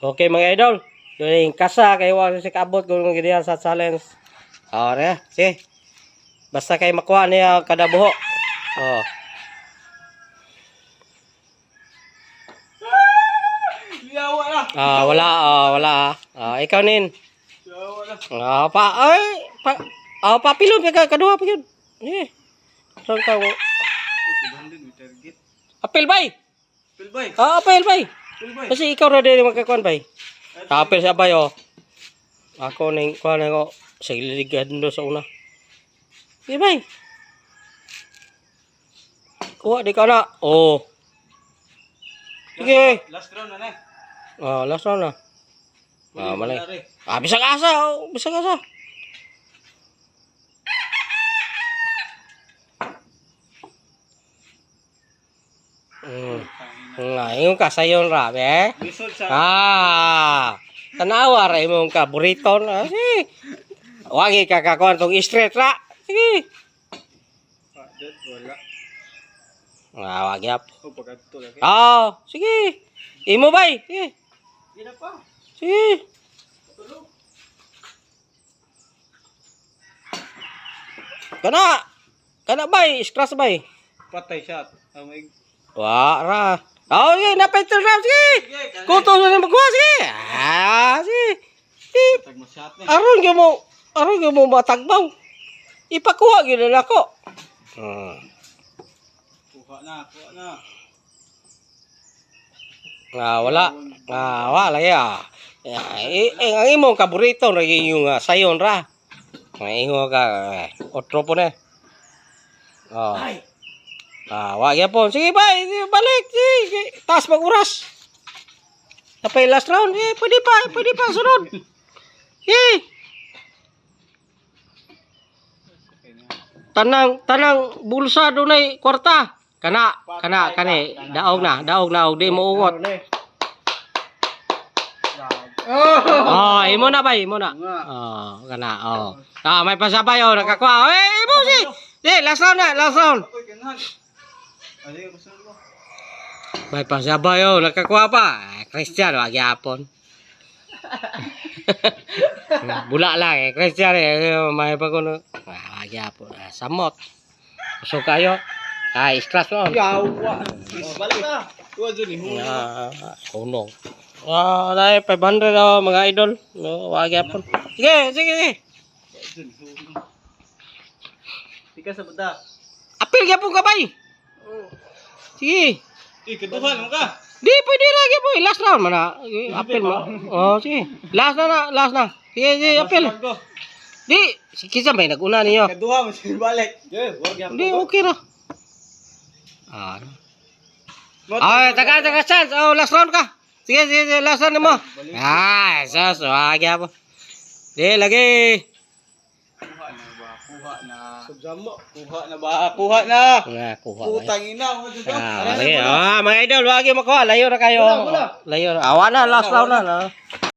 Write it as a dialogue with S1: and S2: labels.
S1: Okay mga idol. Yung kasa kay wala si kabot kung ganyan sa challenge. Oh, re. Si. Basta kay makuha niya kada buho. Oh. Ah, wala, ah, wala. ah. Ah, ikaw nin. Ah, pa, ay, pa, ah, papilon ka kadua pa yun. Eh. Saan ka?
S2: 200 may target.
S1: Apil bay. Ah, apil bay.
S2: Pilbay.
S1: Kasi ikaw ra din magkakuan bay. Apil sa bay oh. Ako ning kuan ako sa liligan do sa una. Sige bay. Kuha di ka na. Oh. Sige.
S2: Last round na na.
S1: Ah, last round na. Ah, malay.
S2: Malay.
S1: Ah, bisag asa, oh, bisag asa. Nga, yung kasayon ra, be.
S2: Lisod sa
S1: Ah. Tanawa ra imong ka burrito na. Si. Wagi ka kakuan tong straight ra. Sige.
S2: Ah.
S1: Ah, wagi ap.
S2: Oh.
S1: Ah, sige. Imo bay. Sige.
S2: Di na pa.
S1: Sige. Kana. Kana bay, scratch bay.
S2: Patay shot. Oh my.
S1: Oh, sige, napetol ra. Sige. Kuto na magkuha, sige. Ah, sige. Eh, aron gyud mo, aron gyud mo matagbaw. Ipakuha gyud na ako. Hmm.
S2: Kuha na, kuha na.
S1: Ah, wala. Ah, wala ya. Eh, eh, ang imong kaburito ra yung uh, sayon ra. Ang ingo ka eh, otro po na. Oh.
S2: Ay.
S1: Ah, wa gyapon. Sige ba, balik. Sige, taas mag-uras. Tapay last round. Eh, pwede pa, pwede pa sunod. Eh, tanang tanang bulsa dunay kwarta. Kana, kana, kani, daog na, daog na, di mo ungot. Oh, imo na ba, imo na. Oh, kana, oh. Ah, may pasabay oh, nakakuha. Eh, imo si. Di, last round na, last round. May pasabay oh, nakakuha pa. Eh, Christian, wag yapon. Bula lang eh, Christian eh. May pa kuno. Ah, wag yapon. Ah, samot. Gusto kayo? Ah, stress mo.
S2: Yawa. Oh, balik na. Tuwa dyan eh.
S1: Ah, kuno. Ah, dahil 500 oh, mga idol. No, wag yapon. Sige, sige, sige.
S2: Tika sa bada.
S1: Apil yapon ka bay. Sige.
S2: Eh, kaduhan mo ka.
S1: Di, pwede lagi po. Last round man na. Eh, Apil mo. Oh, sige. Last na na, last na. Sige, sige, apil.
S2: Go.
S1: Di, si Kisa may naguna ninyo.
S2: Kaduha mo siya balik.
S1: Hindi, okay ra. Ah. Ah, taga, taga, chance. Oh, last round ka. Sige, sige, sige, last round mo. Ah, sus, wag yan po. Di, lagi.
S2: Kuha na ba? Kuha na. Subjam mo. Kuha na ba? Kuha na.
S1: Nga, kuha?
S2: Putang ina.
S1: Ah, lagi. Ah, mga idol, wag yung makuha. Layo na kayo. Layo. Awa na, last round na. na.